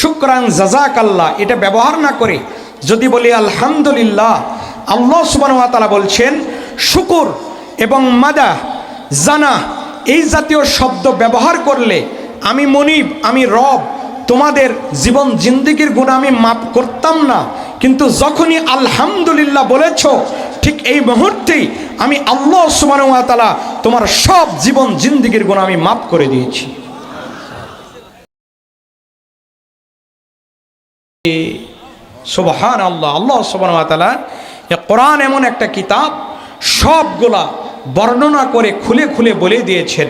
শুক্রান জাজাক আল্লাহ এটা ব্যবহার না করে যদি বলি আলহামদুলিল্লাহ, আল্লাহ সুবান বলছেন, শুকুর এবং মাদা জানা, এই জাতীয় শব্দ ব্যবহার করলে আমি মনিব, আমি রব, তোমাদের জীবন জিন্দিগির গুণ আমি মাপ করতাম না। কিন্তু যখনই আলহামদুলিল্লাহ বলেছ, ঠিক এই মুহূর্তেই আমি আল্লাহ সুবান তোমার সব জীবন জিন্দিগির গুণ আমি মাপ করে দিয়েছি। সুবহান আল্লাহ আল্লাহ সুবান তালা কোরআন এমন একটা কিতাব, সবগুলা বর্ণনা করে খুলে খুলে বলে দিয়েছেন।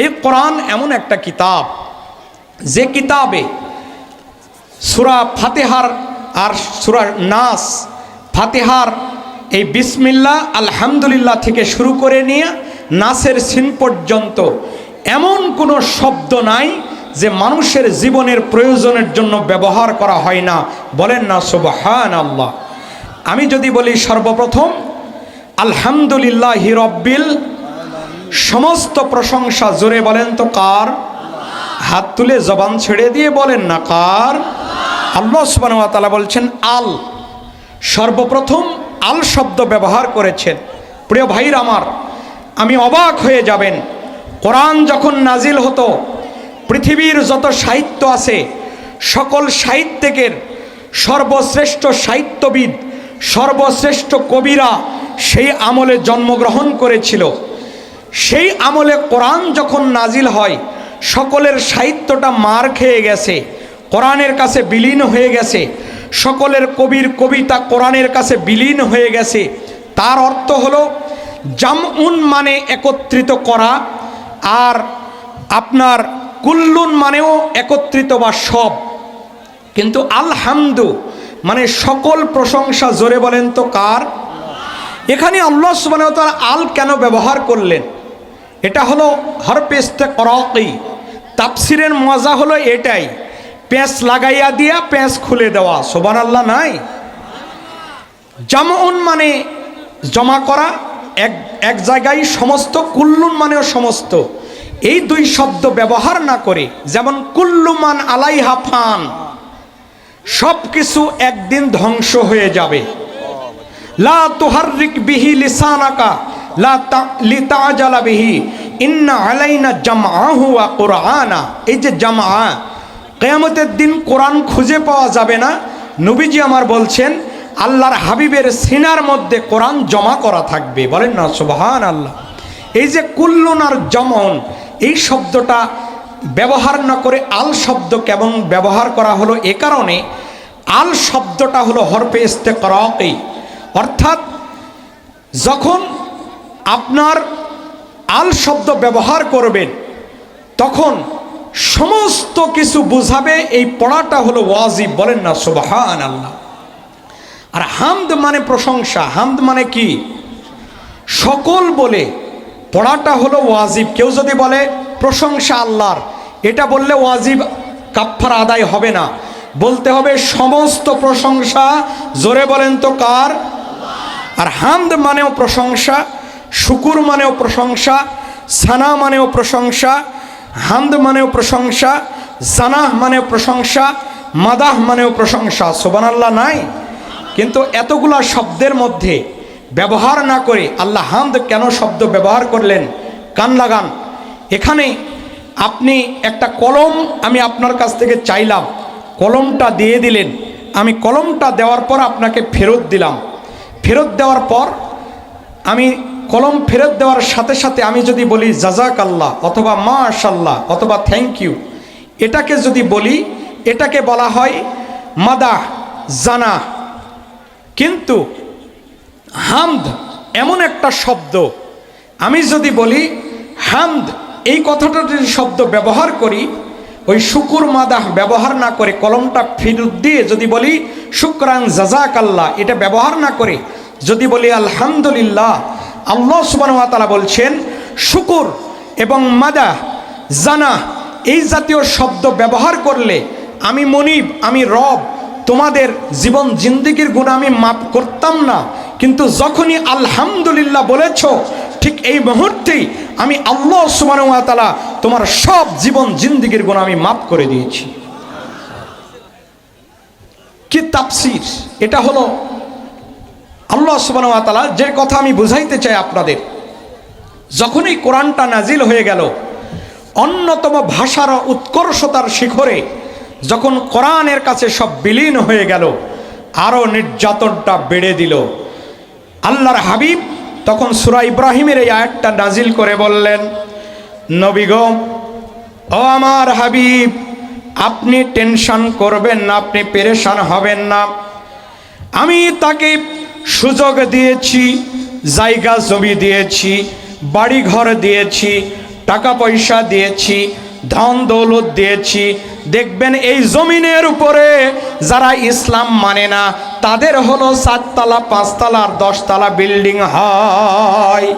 এই কোরআন এমন একটা কিতাব, যে কিতাবে সুরা ফাতেহার আর সুরা নাস, ফাতেহার এই বিসমিল্লা আলহামদুলিল্লাহ থেকে শুরু করে নিয়ে নাসের সিন পর্যন্ত এমন কোনো শব্দ নাই যে মানুষের জীবনের প্রয়োজনের জন্য ব্যবহার করা হয় না, বলেন না সুবহান আল্লাহ আমি যদি বলি সর্বপ্রথম, আলহামদুলিল্লাহ হিরব্বিল সমস্ত প্রশংসা জোরে বলেন তো কার? হাত তুলে জবান ছেড়ে দিয়ে বলেন না কার? আল্লাহ সুবাহ বলছেন, আল। সর্বপ্রথম আল শব্দ ব্যবহার করেছেন। প্রিয় ভাইর আমার, আমি অবাক হয়ে যাবেন। কোরআন যখন নাজিল হতো পৃথিবীর যত সাহিত্য আছে, সকল সাহিত্যিকের সর্বশ্রেষ্ঠ সাহিত্যবিদ, সর্বশ্রেষ্ঠ কবিরা সেই আমলে জন্মগ্রহণ করেছিল। সেই আমলে কোরআন যখন নাজিল হয়, সকলের সাহিত্যটা মার খেয়ে গেছে, কোরআনের কাছে বিলীন হয়ে গেছে, সকলের কবির কবিতা কোরআনের কাছে বিলীন হয়ে গেছে। তার অর্থ হলো, জামউন মানে একত্রিত করা, আর আপনার কুল্লুন মানেও একত্রিত বা সব। কিন্তু আলহামদু মানে সকল প্রশংসা জোরে বলেন তো কার? এখানে আল্লাহ সুবাহ আল কেন ব্যবহার করলেন? এটা হলো হরপেস্তে করকি তাপসিরের মজা হলো এটাই, প্যাঁচ লাগাইয়া দিয়া প্যাঁচ খুলে দেওয়া। সোবান আল্লাহ নাই? জামউন মানে জমা করা, এক এক জায়গায় সমস্ত, কুল্লুন মানেও সমস্ত। এই দুই শব্দ ব্যবহার না করে, যেমন কুল্লুমান আলাইহা ফান সব কিছু একদিন ধ্বংস হয়ে যাবে। লা তুহারিক বিহি লিসানাকা, লা বিহি, ইন্না আলাইনা এই যে দিন খুঁজে পাওয়া যাবে না। নবীজি আমার বলছেন, আল্লাহর হাবিবের সিনার মধ্যে কোরআন জমা করা থাকবে। বলেন না সুবহান আল্লাহ এই যে কুল্লুন আর জমন এই শব্দটা ব্যবহার না করে আল শব্দ কেমন ব্যবহার করা হলো এ কারণে, আল শব্দটা হলো হরপে ইস্তে করকেই অর্থাৎ যখন আপনার আল শব্দ ব্যবহার করবেন, তখন সমস্ত কিছু বুঝাবে, এই পড়াটা হলো ওয়াজিব, বলেন না সুবাহান আল্লাহ আর হামদ মানে প্রশংসা, হামদ মানে কি? সকল বলে পড়াটা হলো ওয়াজিব। কেউ যদি বলে, প্রশংসা আল্লাহর এটা বললে ওয়াজিব কাফার আদায় হবে না। বলতে হবে, সমস্ত প্রশংসা, জোরে বলেন তো কার? আর হামদ মানেও প্রশংসা, শুকুর মানেও প্রশংসা, সানা মানেও প্রশংসা, হামদ মানেও প্রশংসা, জানাহ মানেও প্রশংসা, মাদাহ মানেও প্রশংসা। সোবান আল্লাহ নাই। কিন্তু এতগুলা শব্দের মধ্যে ব্যবহার না করে, আল্লাহ হামদ কেন শব্দ ব্যবহার করলেন? কান লাগান। এখানে আপনি একটা কলম আমি আপনার কাছ থেকে চাইলাম। কলমটা দিয়ে দিলেন। আমি কলমটা দেওয়ার পর আপনাকে ফেরত দিলাম। ফেরত দেওয়ার পর আমি কলম ফেরত দেওয়ার সাথে সাথে আমি যদি বলি জাজাক আল্লাহ অথবা মা আশাল্লাহ অথবা, থ্যাংক ইউ এটাকে যদি বলি, এটাকে বলা হয়, মাদাহ জানা কিন্তু হামদ এমন একটা শব্দ। আমি যদি বলি, হামদ, এই কথাটা যদি শব্দ ব্যবহার করি, ওই শুকুর মাদাহ ব্যবহার না করে কলমটা ফিরত দিয়ে যদি বলি, শুক্রান জাজাক আল্লাহ এটা ব্যবহার না করে যদি বলি, আলহামদুলিল্লাহ, আল্লাহ সুবান বলছেন, শুকুর এবং মাদাহ জানা এই জাতীয় শব্দ ব্যবহার করলে আমি মনিব, আমি রব, তোমাদের জীবন জিন্দিগির গুণ আমি মাপ করতাম না। কিন্তু যখনই আলহামদুলিল্লাহ বলেছ, ঠিক এই মুহূর্তেই আমি আল্লাহ সুবান তোমার সব জীবন জিন্দিগির গুণ আমি মাফ করে দিয়েছি। কি তাফসির? এটা হলো আল্লাহ তাআলা যে কথা আমি বুঝাইতে চাই আপনাদের। যখনই কোরআনটা নাজিল হয়ে গেল, অন্যতম ভাষার উৎকর্ষতার শিখরে যখন কোরআনের কাছে সব বিলীন হয়ে গেল আরও নির্যাতনটা বেড়ে দিল। আল্লাহর হাবিব তখন সুরা ইব্রাহিমের এই আয়াতটা নাজিল করে বললেন নবীগ ও আমার হাবিব, আপনি টেনশন করবেন না, আপনি পেরেশান হবেন না। আমি তাকে সুযোগ দিয়েছি, জায়গা জমি দিয়েছি বাড়ি ঘর দিয়েছি, টাকা পয়সা দিয়েছি, ধন দৌলত দিয়েছি। দেখবেন এই জমিনের উপরে যারা ইসলাম মানে না তাদের হলো চারতলা, পাঁচতলা আর দশতলা বিল্ডিং হয়।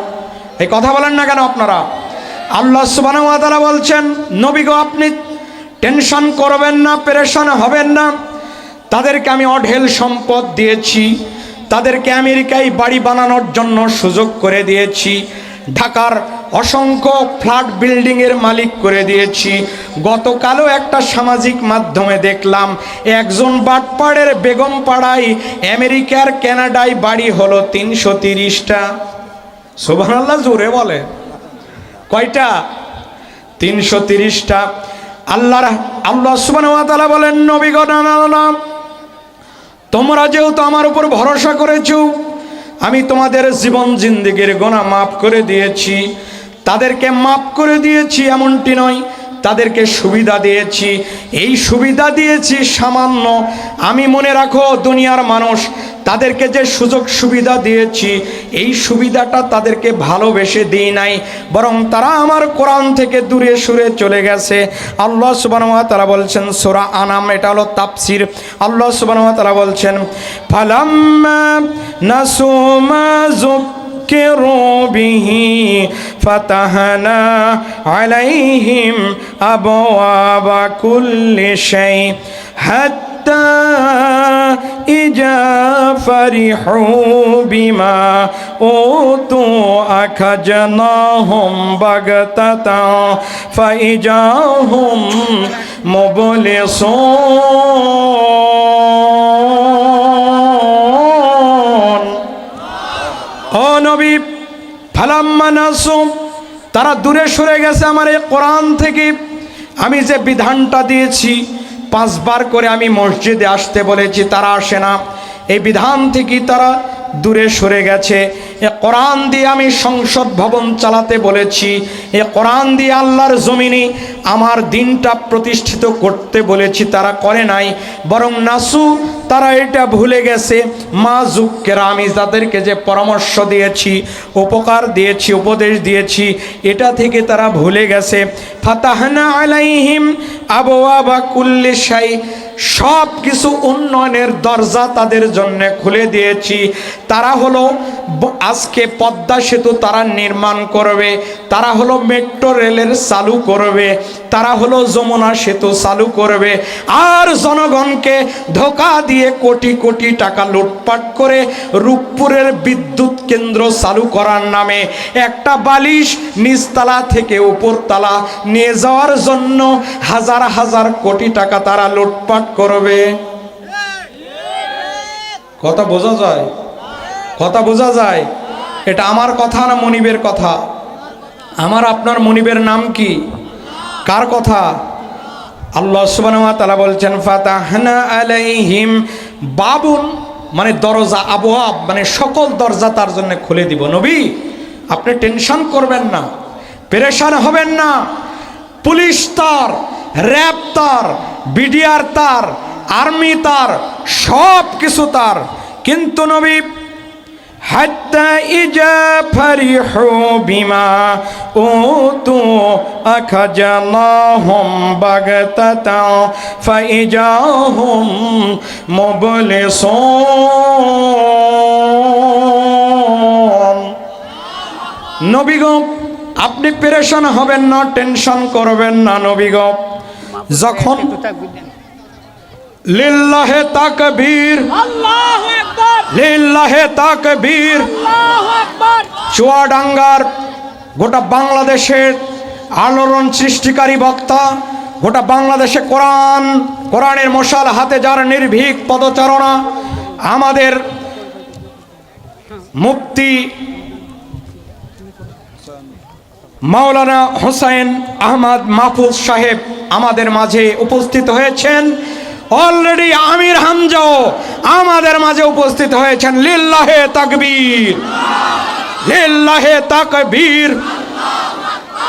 এই কথা বলেন না কেন আপনারা? আল্লাহ সুবাহ বলছেন, নবী গো, আপনি টেনশন করবেন না, পেরেশান হবেন না। তাদেরকে আমি অঢেল সম্পদ দিয়েছি। তাদেরকে আমেরিকায় বাড়ি বানানোর জন্য সুযোগ করে দিয়েছি। ঢাকার অসংখ্য ফ্ল্যাট বিল্ডিংয়ের মালিক করে দিয়েছি। গতকালও একটা সামাজিক মাধ্যমে দেখলাম, একজন বাটপাড়ের বেগম পাড়ায় আমেরিকার কানাডায় বাড়ি হলো তিনশো তিরিশটা। সুবহানাল্লাহ, জোরে বলে। কয়টা? তিনশো তিরিশটা। আল্লাহর আল্লাহ সুবাহ বলেন নবীগণ না। তোমরা যেহেতু আমার উপর ভরসা করেছ, আমি তোমাদের জীবন জিন্দিগির গোনা মাফ করে দিয়েছি। তাদেরকে মাফ করে দিয়েছি, এমনটি নয়। তাদেরকে সুবিধা দিয়েছি। এই সুবিধা দিয়েছি সামান্য। আমি মনে রাখো, দুনিয়ার মানুষ, তাদেরকে যে সুযোগ সুবিধা দিয়েছি, এই সুবিধাটা তাদেরকে ভালোবেসে দিই নাই, বরং তারা আমার কোরআন থেকে দূরে সুরে চলে গেছে। আল্লাহ সুবান তারা বলছেন, সোরা আনাম, এটা হলো তাপসির আল্লাহ সুবান তারা বলছেন, ফালাম্মা ذكروا به فتحنا عليهم أبواب كل شيء حتى إذا فرحوا بما أوتوا أخذناهم بغتة فإذا هم مبلسون নবী ফালাম্মা নাসুম তারা দূরে সরে গেছে আমার এই কোরআন থেকে। আমি যে বিধানটা দিয়েছি, পাঁচবার করে আমি মসজিদে আসতে বলেছি, তারা আসে না। এই বিধান থেকে তারা দূরে সরে গেছে। এ কোরআন দিয়ে আমি সংসদ ভবন চালাতে বলেছি। এ কোরআন দিয়ে আল্লাহর জমিনে আমার দিনটা প্রতিষ্ঠিত করতে বলেছি, তারা করে নাই। বরং নাসু তারা এটা ভুলে গেছে। মা জুকেরা আমি তাদেরকে যে পরামর্শ দিয়েছি, উপকার দিয়েছি, উপদেশ দিয়েছি, এটা থেকে তারা ভুলে গেছে। ফাতাহানা আলাইহিম আবওয়া বা কুল্লি শাই সব কিছু উন্নয়নের দরজা তাদের জন্য খুলে দিয়েছি। তারা হলো আজকে পদ্মা সেতু তারা নির্মাণ করবে, তারা হলো মেট্রো রেলের চালু করবে। তারা হলো যমুনা সেতু চালু করবে। আর জনগণকে ধোকা দিয়ে কোটি কোটি টাকা লুটপাট করে রূপপুরের বিদ্যুৎ কেন্দ্র চালু করার নামে একটা বালিশ নিচতলা থেকে উপরতলা নিয়ে যাওয়ার জন্য হাজার হাজার কোটি টাকা তারা লুটপাট করবে। কথা বোঝা যায়? কথা বোঝা যায়? এটা আমার কথা না মনিবের কথা? আমার আপনার মনিবের নাম কি? কার কথা? আল্লাহ তাআলা বলছেন, ফাতাহনা আলাইহিম বাবুন মানে দরজা আবহাব মানে সকল দরজা তার জন্য খুলে দিব। নবী, আপনি টেনশন করবেন না, পেরেশান হবেন না। পুলিশ তার, র্যাব তার, বিডিআর তার, আর্মি তার সব কিছু তার। কিন্তু নবী حتى إذا فرحوا بما أوتوا أخذناهم بغتة فإذا هم مبلسون নবীগ আপনি পেরেশান হবেন না টেনশন করবেন না নবীগ যখন লিল্লাহে তাকবীর। আল্লাহু আকবার। লিল্লাহে তাকবীর। আল্লাহু আকবার। চুয়াডাঙ্গার গোটা বাংলাদেশের আলোড়ন সৃষ্টিকারী বক্তা গোটা বাংলাদেশে কোরআন কোরআনের মশাল হাতে যার নির্ভীক পদচারণা আমাদের মুক্তি মাওলানা হোসাইন আহমদ মাহফুজ সাহেব আমাদের মাঝে উপস্থিত হয়েছেন। অলরেডি আমির হামজাও আমাদের মাঝে উপস্থিত হয়েছেন। লিল্লাহে তাকবীর। লিল্লাহে তাকবীর।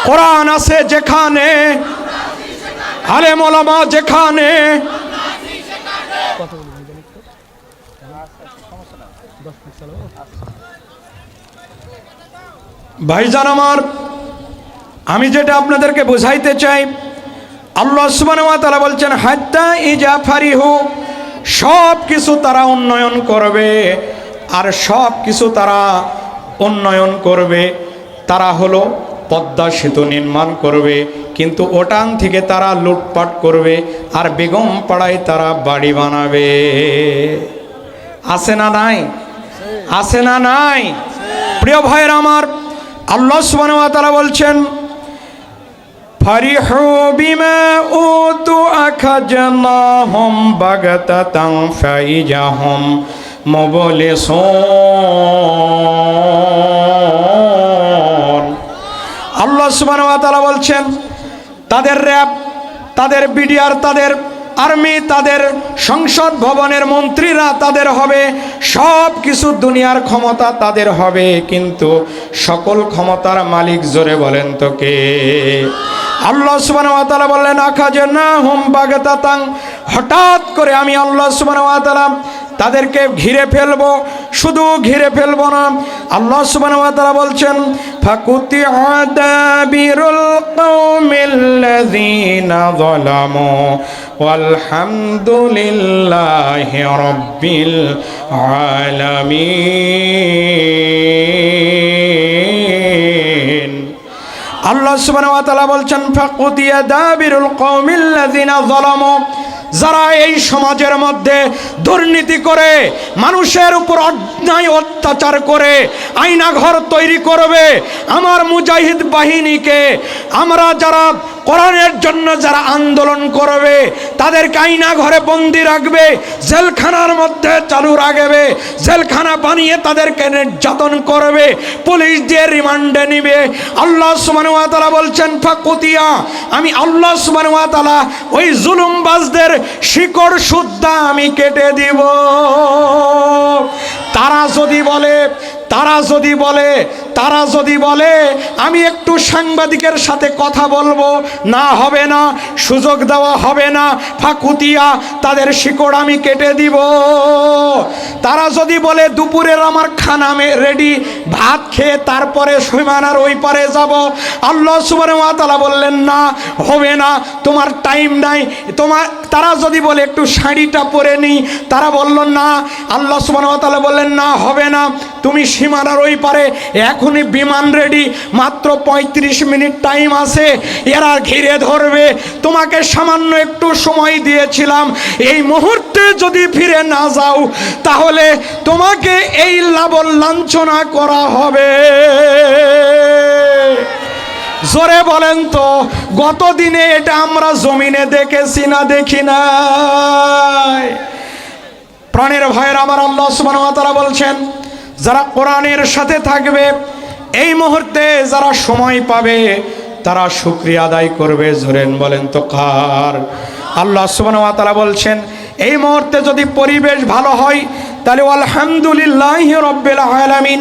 কোরআন আছে যেখানে, আলেম ওলামা যেখানে। ভাইজান আমার, আমি যেটা আপনাদেরকে বোঝাইতে চাই আল্লাহ তাআলা বলছেন, হাত্তা ইজা ফারিহু সব কিছু তারা উন্নয়ন করবে, আর সব কিছু তারা উন্নয়ন করবে। তারা হলো পদ্মা সেতু নির্মাণ করবে, কিন্তু ওটান থেকে তারা লুটপাট করবে, আর বেগম পাড়ায় তারা বাড়ি বানাবে। আছে না নাই? আছে না নাই? প্রিয় ভাইয়ের আমার, আল্লাহ তাআলা বলছেন فرحوا بما أوتوا أخذناهم بغتة فإذا هم مبلسون আল্লাহ সুবহানাহু ওয়া তাআলা বলছেন তাদের র্যাব তাদের বিডিআর তাদের আর্মি তাদের সংসদ ভবনের মন্ত্রীরা তাদের হবে, সব কিছু দুনিয়ার ক্ষমতা তাদের হবে, কিন্তু সকল ক্ষমতার মালিক জোরে বলেন তো কে আল্লাহ সুবহানাহু ওয়া তাআলা বললেন আখাজানা হুম বাগতাতাং হঠাৎ করে আমি আল্লাহ সুবহানাহু ওয়া তাআলা তাদেরকে ঘিরে ফেলব, শুধু ঘিরে ফেলব না, আল্লাহ সুবহানাহু ওয়া তাআলা বলছেন ফাকুতি আদাবিরুল কওমিল্লাযীনা যালামু। ওয়ালহামদুলিল্লাহি রাব্বিল আলামিন। আল্লাহ সুবহানাহু ওয়া তাআলা বলছেন, ফাকুতিয়া দাবিরুল কওমিল্লাযিনা যালামু। যারা এই সমাজের মধ্যে দুর্নীতি করে, মানুষের উপর অন্যায় অত্যাচার করে আয়না ঘর তৈরি করবে, আমার মুজাহিদ বাহিনীকে আমরা যারা কোরআনের জন্য যারা আন্দোলন করবে তাদেরকে আইনা ঘরে বন্দি রাখবে, জেলখানার মধ্যে চালু রাখবে, জেলখানা বানিয়ে তাদেরকে নির্যাতন করবে, পুলিশ দিয়ে রিমান্ডে নিবে। আল্লাহ সুমানুয়াতালা বলছেন, ফাকুতিয়া, আমি আল্লাহ সুমানুয়াতালা ওই জুলুমবাজদের শিকড় সুদ্ধা আমি কেটে দিব। তারা যদি বলে, তারা যদি বলে তারা যদি বলে, আমি একটু সাংবাদিকের সাথে কথা বলব, না হবে না, সুযোগ দেওয়া হবে না, ফাকুতিয়া, তাদের শিকড় আমি কেটে দিব। তারা যদি বলে, দুপুরের আমার খানা রেডি ভাত খেয়ে তারপরে সীমানার ওই পারে যাব। আল্লাহ ওয়া বললেন, না, হবে না, তোমার টাইম নাই। তোমার, তারা যদি বলে, একটু শাড়িটা পরে নিই, তারা বলল, না। আল্লাহ ওয়া বললেন, না, হবে না, তুমি সীমানার ওই পারে এখনই বিমান রেডি মাত্র ৩৫ মিনিট টাইম আছে। এরা ঘিরে ধরবে। তোমাকে সামান্য একটু সময় দিয়েছিলাম। এই মুহূর্তে যদি ফিরে না যাও, তাহলে তোমাকে এই লাবল লাঞ্ছনা করা হবে। জোরে বলেন তো, গতদিনে এটা আমরা জমিনে দেখেছি না দেখি নাই? প্রাণের ভয়ের আমার আল্লাহ ওয়া তাআলা বলছেন, যারা কোরআনের সাথে থাকবে এই মুহূর্তে যারা সময় পাবে, তারা শুক্রিয়া আদায় করবে। জোরেন বলেন তো কার? আল্লাহ সুবানা বলছেন, এই মুহূর্তে যদি পরিবেশ ভালো হয়, তাহলে আলহামদুলিল্লাহ রব্বিল আলামিন